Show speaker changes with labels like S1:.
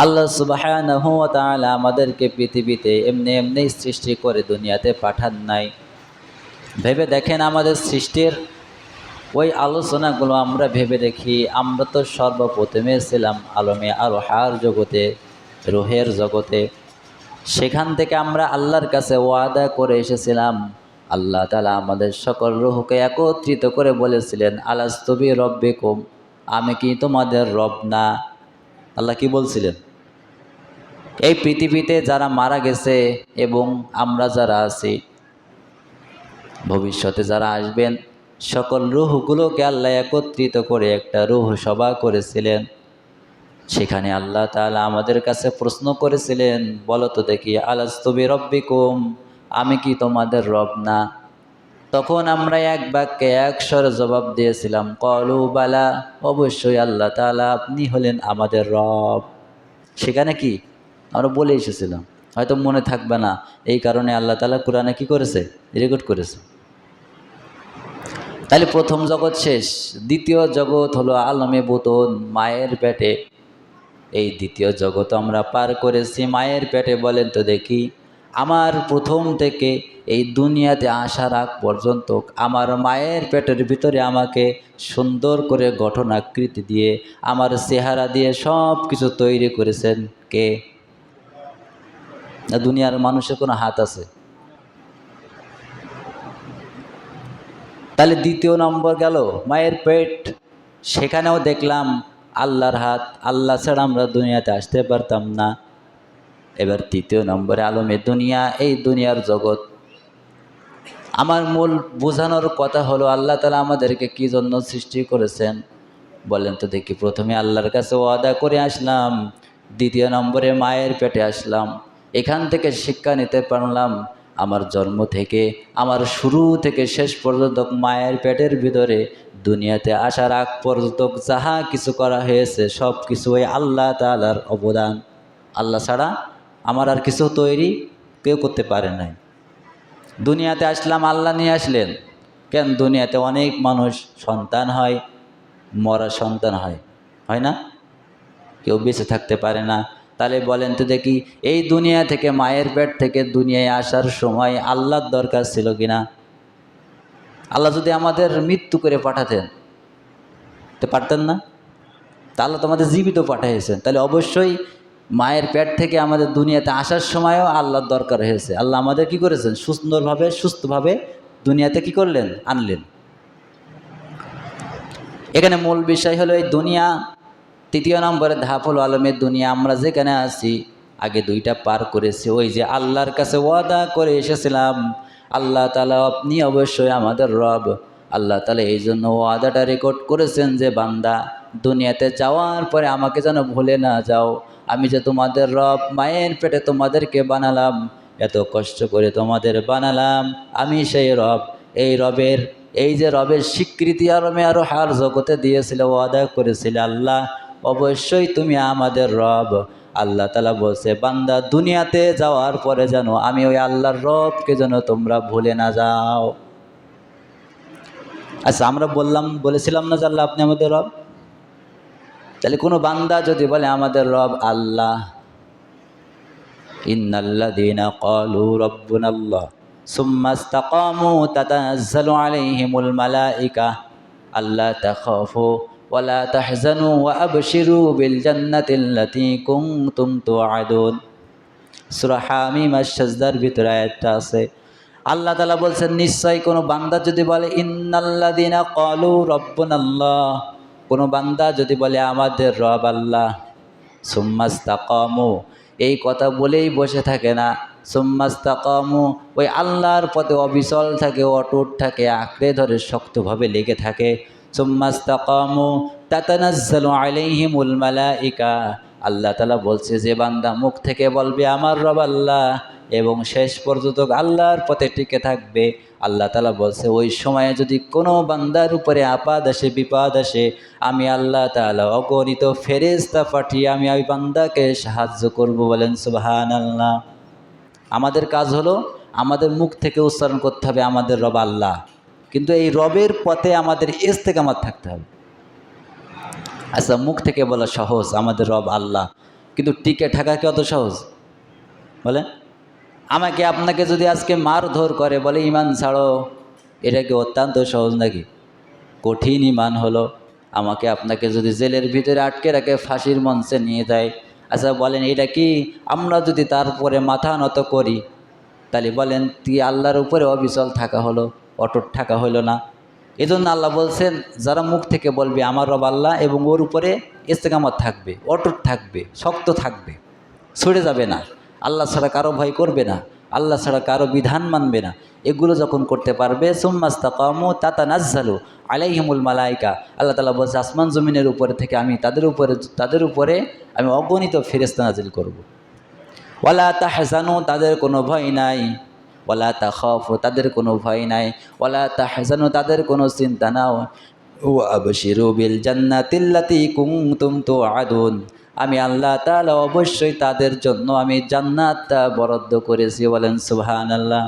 S1: আল্লাহ সুবাহ আমাদেরকে পৃথিবীতে এমনি এমনি সৃষ্টি করে দুনিয়াতে পাঠান নাই। ভেবে দেখেন আমাদের সৃষ্টির ওই আলোচনাগুলো আমরা ভেবে দেখি, আমরা তো সর্বপ্রথমে ছিলাম আলমে আর হার জগতে, রোহের জগতে। সেখান থেকে আমরা আল্লাহর কাছে ওয়াদা করে এসেছিলাম। আল্লাহ তালা আমাদের সকল রুহকে একত্রিত করে বলেছিলেন, আলাস্তবি রব্বিকুম, আমি কি তোমাদের রব না? আল্লাহ কি বলছিলেন? এই পৃথিবীতে যারা মারা গেছে এবং আমরা যারা আছি, ভবিষ্যতে যারা আসবেন, সকল রুহগুলোকে আল্লাহ একত্রিত করে একটা রুহ সভা করেছিলেন। সেখানে আল্লাহ তাআলা আমাদের কাছে প্রশ্ন করেছিলেন, বলো তো দেখি আলাস্তবি রব্বিকুম আমি কি তোমাদের রব না? তখন আমরা এক বাক্যে এক স্বরে জবাব দিয়েছিলাম, কলু বালা, অবশ্যই আল্লাহ তাআলা আপনি হলেন আমাদের রব। সেখানে কি? আমরা বলে এসেছিলাম, হয়তো মনে থাকবে না, এই কারণে আল্লাহ তাআলা কোরআনে কি করেছে? রেকর্ড করেছে। তাহলে প্রথম জগৎ শেষ, দ্বিতীয় জগৎ হলো আলমে বোতন, মায়ের পেটে। এই দ্বিতীয় জগৎ আমরা পার করেছি, মায়ের পেটে বলেন তো দেখি। আমার প্রথম থেকে এই দুনিয়াতে আসার আগ পর্যন্ত আমার মায়ের পেটের ভিতরে আমাকে সুন্দর করে গঠন আকৃতি দিয়ে, আমার চেহারা দিয়ে সব কিছু তৈরি করেছেন কে? দুনিয়ার মানুষের কোনো হাত আছে? তাহলে দ্বিতীয় নম্বর গেল, মায়ের পেট। সেখানেও দেখলাম আল্লাহর হাত, আল্লাহ ছাড়া আমরা দুনিয়াতে আসতে পারতাম না। এবার তৃতীয় নম্বরে আলমে দুনিয়া, এই দুনিয়ার জগৎ। আমার মূল বোঝানোর কথা হলো, আল্লাহ তালা আমাদেরকে কি জন্য সৃষ্টি করেছেন? বলেন তো দেখি, প্রথমে আল্লাহর কাছে ওয়াদা করে আসলাম, দ্বিতীয় নম্বরে মায়ের পেটে আসলাম, এখান থেকে শিক্ষা নিতে পারলাম, আমার জন্ম থেকে, আমার শুরু থেকে শেষ পর্যন্ত মায়ের পেটের ভিতরে, দুনিয়াতে আসার আগ পর্যন্ত যাহা কিছু করা হয়েছে সব কিছু ওই আল্লাহ তালার অবদান। আল্লাহ ছাড়া আমার আর কিছু তৈরি কেউ করতে পারে নাই। দুনিয়াতে আসলাম, আল্লাহ নিয়ে আসলেন। কেন? দুনিয়াতে অনেক মানুষ সন্তান হয়, মরা সন্তান হয়। হয় না? কেউ বেঁচে থাকতে পারে না। তাহলে বলেন তো দেখি, এই দুনিয়া থেকে, মায়ের পেট থেকে দুনিয়ায় আসার সময় আল্লাহর দরকার ছিল কিনা? আল্লাহ যদি আমাদের মৃত্যু করে পাঠাতেন, তো পারতেন না? তা আল্লাহ তো আমাদের জীবিত পাঠিয়েছেন তাহলে অবশ্যই মায়ের পেট থেকে আমাদের দুনিয়াতে আসার সময়ও আল্লাহর দরকার হয়েছে। আল্লাহ আমাদের কি করেছেন? সুন্দরভাবে, সুস্থভাবে দুনিয়াতে কি করলেন? আনলেন। এখানে মূল বিষয় হলো এই দুনিয়া, তৃতীয় নম্বরে ধাপ হলো আলমের দুনিয়া। আমরা যেখানে আছি, আগে দুইটা পার করেছি। ওই যে আল্লাহর কাছে ওয়াদা করে এসেছিলাম। আল্লাহ তালা আপনি অবশ্যই আমাদের রব। আল্লাহ তালা এই জন্য ওয়াদাটা রেকর্ড করেছেন যে, বান্দা, দুনিয়াতে যাওয়ার পরে আমাকে যেন ভুলে না যাও। আমি যে তোমাদের রব, মায়ের পেটে তোমাদেরকে বানালাম, এত কষ্ট করে তোমাদের বানালাম, আমি সেই রব, এই রবের, এই যে রবের স্বীকৃতি আরও হার জগতে দিয়েছিল, ওয়াদা করেছিল আল্লাহ, অবশ্যই তুমি আমাদের রব। আল্লাহ তালা বলছে, বান্দা, দুনিয়াতে যাওয়ার পরে যেন আমি ওই আল্লাহর রবকে যেন তোমরা ভুলে না যাও। আচ্ছা আমরা বললাম, বলেছিলাম না যে আল্লাহ আপনি আমাদের রব? তাহলে কোনো বান্দা যদি বলে, আমাদের রব আল্লাহ। ইন্নাল্লাযীনা ক্বালু রাব্বুনাল্লাহ, সুম্মা ইসতাকামু তাতানাজ্জালু আলাইহিমুল মালাইকা, আল্লা তাখাফু ওয়ালা তাহজানু ওয়া আবশিরু বিল জান্নাতিল্লাতী কুনতুম তুআদুন। সূরা হামিম আশ-সাজদার ভিতরে আয়াতটা আছে। আল্লাহ তাআলা বলছেন নিশ্চয় কোনো বান্দা যদি বলে, ইন্নাল্লাযীনা ক্বালু রাব্বুনাল্লাহ কোনো বান্দা যদি বলে, আমাদের রব আল্লাহ সুম্মাস্তাকামু এই কথা বলেই বসে থাকে না। সুম্মাস্তাকামু ওই আল্লাহর পথে অবিচল থাকে, অটুট থাকে, আঁকড়ে ধরে শক্তভাবে লেগে থাকে। সুম্মাস্তাকামু তাতানাজ্জালু আলাইহিমুল মালাইকা আল্লাহ তালা বলছে, যে বান্দা মুখ থেকে বলবে, আমার রব আল্লাহ এবং শেষ পর্যন্ত আল্লাহর পথে টিকে থাকবে, আল্লাহ তালা বলছে, ওই সময়ে যদি কোনো বান্দার উপরে আপাদ আসে, বিপদ আসে, আমি আল্লাহ তালা অগণিত ফেরেস্তা পাঠিয়ে আমি ওই বান্দাকে সাহায্য করব বলেন সুবাহান আল্লাহ আমাদের কাজ হলো, আমাদের মুখ থেকে উচ্চারণ করতে হবে, আমাদের রব আল্লাহ কিন্তু এই রবের পথে আমাদের আমার থাকতে হবে। আচ্ছা মুখ থেকে বলা সহজ, আমাদের রব আল্লাহ। কিন্তু টিকে থাকা কি অত সহজ? বলেন। আমাকে আপনাকে যদি আজকে মারধর করে, বলে, ইমান ছাড়ো, এটা কি অত্যন্ত সহজ নাকি? কঠিন ইমান হলো, আমাকে আপনাকে যদি জেলের ভিতরে আটকে রাখে ফাঁসির মঞ্চে নিয়ে যায়। আচ্ছা বলেন, এটা কি? আমরা যদি তারপরে মাথা নত করি, তাহলে বলেন তুই আল্লাহর উপরে অবিচল থাকা হলো, অটুট থাকা হলো না। এজন্য আল্লাহ বলছেন, যারা মুখ থেকে বলবে, আমার রব আল্লাহ এবং ওর উপরে ইস্তেকামত থাকবে, অটুট থাকবে, শক্ত থাকবে ছুড়ে যাবে না। আল্লাহ ছাড়া কারও ভয় করবে না, আল্লাহ ছাড়া কারও বিধান মানবে না। এগুলো যখন করতে পারবে সুম্মাস্তাকামু তাতা নাজ্জালু আলাইহিমুল মালাইকা। আল্লাহ তালা বলছে, আসমান জমিনের উপরে থেকে আমি তাদের উপরে তাদের উপরে আমি অগণিত ফেরেস্তা নাজিল করব। ওয়ালা তাহজানু, তাদের কোনো ভয় নাই। ওয়ালা তাখফ, তাদের কোনো ভয় নাই। ওলা তা হেসানো তাদের কোনো চিন্তা নাও ও আবশিরু বিল জান্নাতিল্লাতি তো আদুন আমি আল্লাহ তালা অবশ্যই তাদের জন্য আমি জান্নাত বরাদ্দ করেছি বলেন সুবহানাল্লাহ।